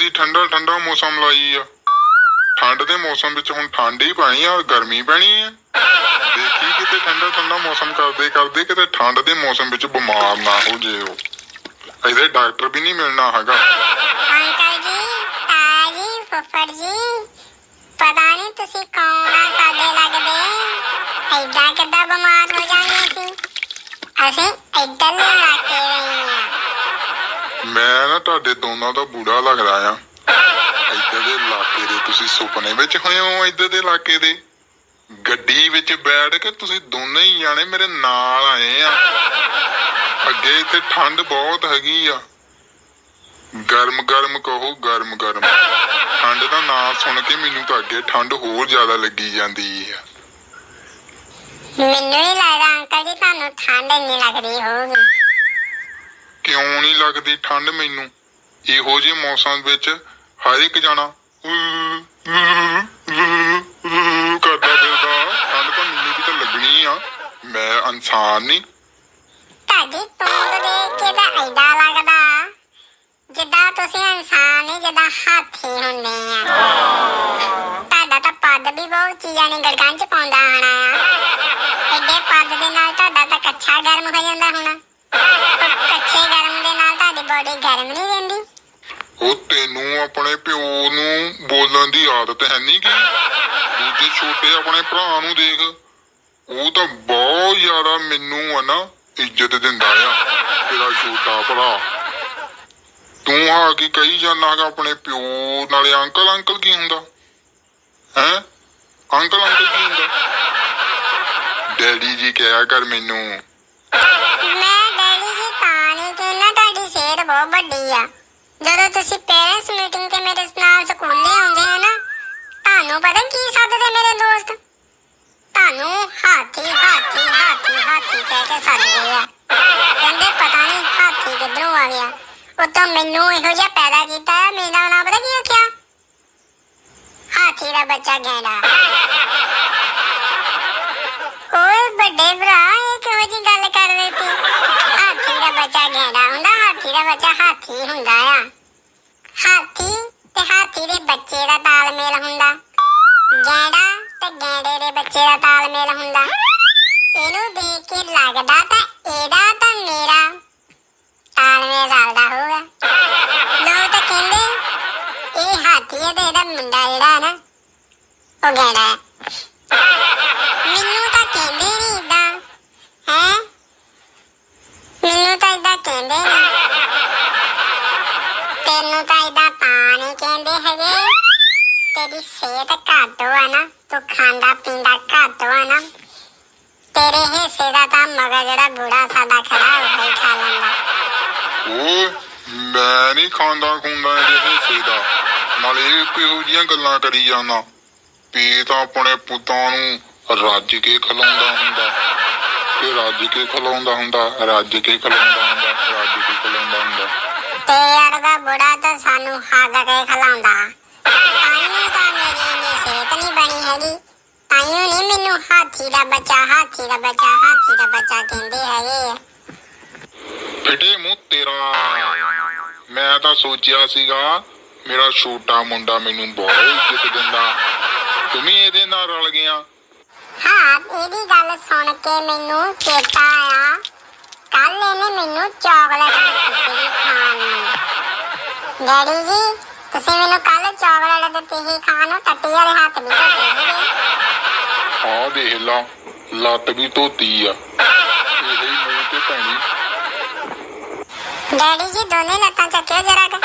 ਤੁਸੀਂ ਠੰਡਾ ਠੰਡਾ ਮੌਸਮ ਲਾਈ ਆ। ਠੰਡ ਦੇ ਮੌਸਮ ਵਿੱਚ ਹੁਣ ਠੰਡ ਹੀ ਪੈਣੀ ਆ, ਗਰਮੀ ਪੈਣੀ ਆ। ਦੇਖੀ ਕਿਤੇ ਠੰਡਾ ਠੰਡਾ ਮੌਸਮ ਕਰਦੇ ਕਰਦੇ ਕਿਤੇ ਠੰਡ ਦੇ ਮੌਸਮ ਵਿੱਚ ਬਿਮਾਰ ਨਾ ਹੋ ਜਿਓ। ਇਹਦੇ ਡਾਕਟਰ ਵੀ ਨਹੀਂ ਮਿਲਣਾ ਹੈਗਾ। ਅੰਕਲ ਜੀ ਤਾਇਆ ਜੀ, ਫੁੱਫੜ ਜੀ, ਪਤਾ ਨਹੀਂ ਤੁਸੀਂ ਕੌਣ ਆ ਸਾਡੇ ਲੱਗਦੇ? ਐਦਾਂ ਕਿੱਦਾਂ ਬਿਮਾਰ ਹੋ ਜਾਣਗੇ ਸੀ ਅਸੀਂ ਇੱਧਰਲੇ ਇਲਾਕੇ ਰਹੇ ਹਾਂ ਮੈਂ ਨਾ ਤੁਹਾਡੇ ਦੋਨਾਂ ਦਾ ਬੁਰਾ ਲੱਗਦਾ ਆ। ਇੱਧਰ ਦੇ ਇਲਾਕੇ ਦੇ ਤੁਸੀਂ ਸੁਪਨੇ ਵਿੱਚ ਹੋਏ ਹੋ, ਇੱਧਰ ਦੇ ਇਲਾਕੇ ਦੇ। ਗੱਡੀ ਵਿੱਚ ਬੈਠ ਕੇ ਤੁਸੀਂ ਦੋਨੇ ਹੀ ਜਾਣੇ ਮੇਰੇ ਨਾਲ ਆਏ ਆ। ਅੱਗੇ ਇੱਥੇ ਠੰਡ ਬਹੁਤ ਹੈਗੀ ਆ। ਗਰਮ ਗਰਮ ਕਹੋ, ਗਰਮ ਗਰਮ। ਠੰਡ ਦਾ ਨਾਂ ਸੁਣ ਕੇ ਮੈਨੂੰ ਤਾਂ ਅੱਗੇ ਠੰਡ ਹੋਰ ਜ਼ਿਆਦਾ ਲੱਗੀ ਜਾਂਦੀ ਆ। ਮੈਨੂੰ ਨਹੀਂ ਲੱਗਦਾ ਅੰਕਲ ਜੀ, ਤੁਹਾਨੂੰ ਠੰਡ ਇੰਨੀ ਲੱਗਦੀ ਹੋਊਗੀ। ਕਿਉਂ ਨਹੀਂ ਲੱਗਦੀ ਠੰਡ ਮੈਨੂੰ? ਇਹੋ ਜਿਹੇ ਮੌਸਮ ਵਿੱਚ ਹਰ ਇੱਕ ਜਾਣਾ ਕਰਦਾ ਫਿਰਦਾ। ਠੰਡ ਤਾਂ ਮੈਨੂੰ ਵੀ ਤਾਂ ਲੱਗਣੀ ਆ। ਮੈਂ ਇਨਸਾਨ ਨਹੀਂ। ਤੁਹਾਡੀ ਤੂੰ ਦੇਖ ਕੇ ਤਾਂ ਐਦਾਂ ਲੱਗਦਾ। ਜਿੱਦਾਂ ਤੁਸੀਂ ਇਨਸਾਨ ਨਹੀਂ, ਜਿੱਦਾਂ ਹਾਥੀ ਹੁੰਦੇ ਆ। ਤੁਹਾਡਾ ਤਾਂ ਪੱਦ ਵੀ ਬਹੁਤ ਚੀਜ਼ਾਂ ਨੇ ਗੜਕਾਂ ਚ ਪਾਉਂਦਾ ਹੋਣਾ ਆ। ਐਡੇ ਪੱਦ ਦੇ ਨਾਲ ਤੁਹਾਡਾ ਤਾਂ ਕੱਛਾ ਗਰਮ ਹੋ ਜਾਂਦਾ ਹੋਣਾ। ਉਹ ਕੱਛੇ ਬੋਡੀ ਗਰਮ ਨਹੀਂ ਰਹਿੰਦੀ? ਉਹ ਤੈਨੂੰ ਆਪਣੇ ਪਿਓ ਨੂੰ ਬੋਲਣ ਦੀ ਆਦਤ ਹੈ ਨਹੀਂ ਦੂਜੇ ਛੋਟੇ ਆਪਣੇ ਭਰਾ ਨੂੰ ਦੇਖ। ਉਹ ਤਾਂ ਬਹੁਤ ਜ਼ਿਆਦਾ ਮੈਨੂੰ ਆ ਨਾ ਇੱਜ਼ਤ ਦਿੰਦਾ ਆ ਤੇਰਾ ਛੋਟਾ ਭਰਾ। ਤੂੰ ਆ ਕੀ ਕਹੀ ਜਾਂਦਾ ਹੈਗਾ ਆਪਣੇ ਪਿਓ ਨਾਲੇ ਅੰਕਲ ਅੰਕਲ ਕੀ ਹੁੰਦਾ? ਹੈ? ਅੰਕਲ ਅੰਕਲ ਕੀ ਹੁੰਦਾ? ਡੈਡੀ ਜੀ ਕਿਹਾ ਕਰ ਮੈਨੂੰ। ਮੈਂ ਬਹੁਤ ਵੱਡੀ ਆ। ਜਦੋਂ ਤੁਸੀਂ ਪੇਰੈਂਟਸ ਮੀਟਿੰਗ ਤੇ ਮੇਰੇ ਨਾਲ ਸਕੂਲੇ ਆਉਂਦੇ ਆ ਨਾ, ਤੁਹਾਨੂੰ ਪਤਾ ਕੀ ਸੱਦਦੇ ਮੇਰੇ ਦੋਸਤ? ਤੁਹਾਨੂੰ ਹਾਥੀ ਹਾਥੀ ਹਾਥੀ ਹਾਥੀ ਕਹਿ ਕੇ ਸੱਦਦੇ ਆ। ਕਹਿੰਦੇ ਪਤਾ ਨਹੀਂ ਹਾਥੀ ਕਿੱਧਰੋਂ ਆ ਗਿਆ। ਉਤੋਂ ਮੈਨੂੰ ਇਹੋ ਜਿਹਾ ਪੈਦਾ ਕੀਤਾ ਮੇਰਾ ਨਾਮ ਪਤਾ ਕੀ ਰੱਖਿਆ? ਹਾਥੀ ਦਾ ਬੱਚਾ ਗੈਂਡਾ। ਓਏ ਵੱਡੇ ਭਰਾ ਇਹ ਕਿਹੋ ਜੀ ਗੱਲ ਕਰ ਰਹੇ ਸੀ ਹਾਥੀ ਦਾ ਬੱਚਾ ਗੈਂਡਾ ਹੁੰਦਾ ਹਾਥੀ ਹਾਥੀ ਹੁੰਦਾ ਆ। ਹਾਥੀ ਤੇ ਹਾਥੀ ਦੇ ਬੱਚੇ ਦਾ ਤਾਲਮੇਲ ਹੁੰਦਾ। ਗੈਂਡਾ ਤੇ ਗੈਂਡੇ ਦੇ ਬੱਚੇ ਦਾ ਤਾਲਮੇਲ ਹੁੰਦਾ। ਇਹਨੂੰ ਦੇਖ ਕੇ ਲੱਗਦਾ ਤਾਂ ਇਹਦਾ ਤਾਂ ਮੇਰਾ ਤਾਲਮੇਲ ਰਲਦਾ ਹੋਊਗਾ। ਲੋਕ ਤਾਂ ਕਹਿੰਦੇ, ਇਹ ਹਾਥੀ ਹੈ ਤੇ ਇਹਦਾ ਮੁੰਡਾ ਜਿਹੜਾ ਹੈ ਨਾ, ਉਹ ਗੈਂਡਾ ਹੈ ਮੈਨੂੰ ਤਾਂ ਕਹਿੰਦੇ ਨਹੀਂ ਇਦਾਂ ਹੈ ਮੈਨੂੰ ਤਾਂ ਇਦਾਂ ਕਹਿੰਦੇ ਨਹੀਂ ਤੈਨੂੰ ਤਾਂ ਇਦਾਂ ਤਾਂ ਨਹੀਂ ਕਹਿੰਦੇ ਹੈਗੇ ਤੇਰੀ ਸਿਹਤ ਘੱਟ ਆ ਨਾ ਤੂੰ ਖਾਂਦਾ ਪੀਂਦਾ ਘੱਟ ਆ ਨਾ ਤੇਰੇ ਹਿੱਸੇ ਦਾ ਤਾਂ ਮਗਰ ਜਿਹੜਾ ਬੁੜਾ ਸਾਡਾ ਖੜਾ ਉਹ ਹੀ ਖਾ ਲੈਂਦਾ। ਓਏ ਮੈਂ ਨਹੀਂ ਖਾਂਦਾ ਖੁੰਦਾ ਇਹਦੇ ਹਿੱਸੇ ਦਾ। ਨਾਲੇ ਇਹ ਕਿਹੋ ਜੀਆਂ ਗੱਲਾਂ ਕਰੀ ਜਾਂਦਾ। ਪੀ ਤਾਂ ਆਪਣੇ ਪੁੱਤਾਂ ਨੂੰ ਰੱਜ ਕੇ ਖਿਲਾਉਂਦਾ ਹੁੰਦਾ। ਤੇ ਰੱਜ ਕੇ ਖਿਲਾਉਂਦਾ ਹੁੰਦਾ ਰੱਜ ਕੇ ਖਿਲਾਉਂਦਾ ਹੁੰਦਾ ਰੱਜ ਕੇ ਖਿਲਾਉਂਦਾ ਹੁੰਦਾ। ਤੇ ਯਾਰ ਦਾ ਬੁੜਾ ਤਾਂ ਸਾਨੂੰ ਹੱਗ ਕੇ ਖਲਾਉਂਦਾ ਤਾਈਓ ਤਾਂ ਮੇਰੀ ਇੰਨੀ ਸਿਹਤ ਨਹੀਂ ਬਣੀ ਹੈਗੀ ਮੈਨੂੰ ਹਾਥੀ ਦਾ ਬੱਚਾ ਹਾਥੀ ਦਾ ਬੱਚਾ ਹਾਥੀ ਦਾ ਬੱਚਾ ਕਹਿੰਦੇ ਹੈਗੇ ਆ। ਫਿੱਟੇ ਮੂੰਹ ਤੇਰਾ। ਮੈਂ ਤਾਂ ਸੋਚਿਆ ਸੀਗਾ ਮੇਰਾ ਛੋਟਾ ਮੁੰਡਾ ਮੈਨੂੰ ਬਹੁਤ ਇੱਜ਼ਤ ਦਿੰਦਾ। ਤੂੰ ਵੀ ਇਹਦੇ ਨਾਲ ਰਲ ਗਿਆ। ਹਾਂ ਇਹਦੀ ਗੱਲ ਸੁਣ ਕੇ ਮੈਨੂੰ ਚੇਤਾ ਆਇਆ। ਕੱਲ ਇਹਨੇ ਮੈਨੂੰ ਚਾਕਲੇਟ ਦਿੱਤੀ ਸੀ ਖਾਣ ਨੂੰ। ਡੈਡੀ ਜੀ ਤੁਸੀਂ ਮੈਨੂੰ ਕੱਲ ਚਾਕਲੇਟ ਦਿੱਤੀ ਸੀ ਖਾਣ ਨੂੰ ਟੱਟੀ ਵਾਲੇ ਹੱਥ ਵੀ ਧੋਤੇ ਸੀਗੇ ਹਾਂ, ਦੇਖ ਲਾ। ਲੱਤ ਵੀ ਧੋਤੀ ਆ। ਇਹ ਹੀ ਮੂੰਹ ਤੇ ਪੈਣੀ ਡੈਡੀ ਜੀ, ਦੋਨੇ ਲੱਤਾਂ ਚੱਕਿਓ ਜਰਾ ਕੁ।